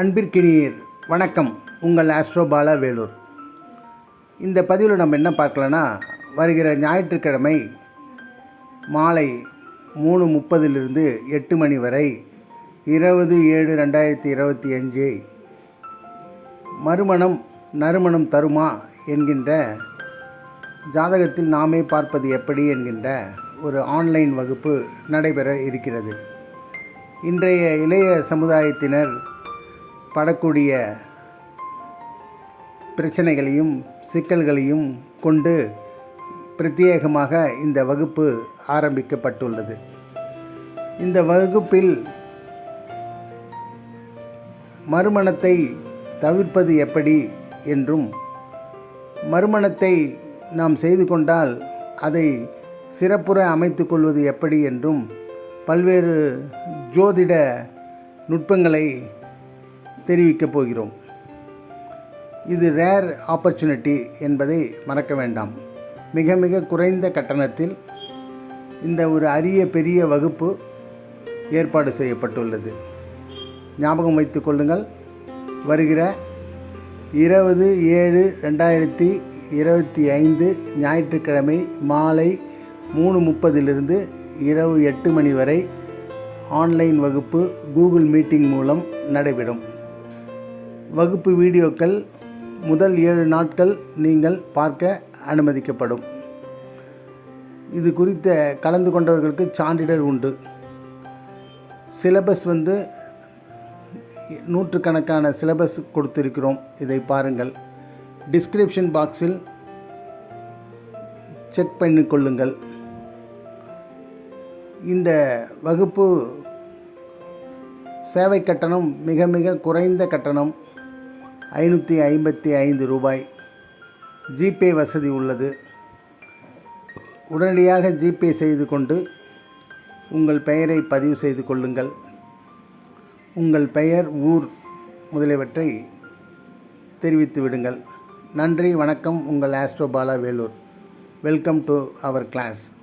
அன்பிற்கினியர் வணக்கம். உங்கள் ஆஸ்ட்ரோபாலா வேலூர். இந்த பதிவில் நம்ம என்ன பார்க்கலன்னா வருகிற ஞாயிற்றுக்கிழமை மாலை மூணு முப்பதிலிருந்து எட்டு மணி வரை இருபது ஏழு ரெண்டாயிரத்தி இருபத்தி அஞ்சு மறுமணம் நறுமணம் தருமா என்கின்ற ஜாதகத்தில் நாமே பார்ப்பது எப்படி என்கின்ற ஒரு ஆன்லைன் வகுப்பு நடைபெற இருக்கிறது. இன்றைய இளைய சமுதாயத்தினர் படக்கூடிய பிரச்சனைகளையும் சிக்கல்களையும் கொண்டு பிரத்யேகமாக இந்த வகுப்பு ஆரம்பிக்கப்பட்டுள்ளது. இந்த வகுப்பில் மறுமணத்தை தவிர்ப்பது எப்படி என்றும் மறுமணத்தை நாம் செய்து கொண்டால் அதை சிறப்புற அமைத்து கொள்வது எப்படி என்றும் பல்வேறு ஜோதிட நுட்பங்களை தெரிவிக்கப் போகிறோம். இது ரேர் ஆப்பர்ச்சுனிட்டி என்பதை மறக்க வேண்டாம். மிக மிக குறைந்த கட்டணத்தில் இந்த ஒரு அரிய பெரிய வகுப்பு ஏற்பாடு செய்யப்பட்டுள்ளது. ஞாபகம் வைத்துக் கொள்ளுங்கள் வருகிற இருபது ஏழு ரெண்டாயிரத்தி இருபத்தி ஐந்து ஞாயிற்றுக்கிழமை மாலை மூணு முப்பதிலிருந்து இரவு எட்டு மணி வரை ஆன்லைன் வகுப்பு கூகுள் மீட்டிங் மூலம் நடைபெறும். வகுப்பு வீடியோக்கள் முதல் ஏழு நாட்கள் நீங்கள் பார்க்க அனுமதிக்கப்படும். இது குறித்த கலந்து கொண்டவர்களுக்கு சான்றிதழ் உண்டு. சிலபஸ் வந்து நூற்றுக்கணக்கான சிலபஸ் கொடுத்திருக்கிறோம். இதை பாருங்கள். டிஸ்கிரிப்ஷன் பாக்ஸில் செக் பண்ணிக்கொள்ளுங்கள் இந்த வகுப்பு சேவை கட்டணம் மிக மிக குறைந்த கட்டணம். ஐநூற்றி ஐம்பத்தி ஐந்து ரூபாய். ஜிபே வசதி உள்ளது. உடனடியாக ஜிபே செய்து கொண்டு உங்கள் பெயரை பதிவு செய்து கொள்ளுங்கள். உங்கள் பெயர் ஊர் முதலியவற்றை தெரிவித்து விடுங்கள். நன்றி வணக்கம். உங்கள் Astrobala Vellore. Welcome to our class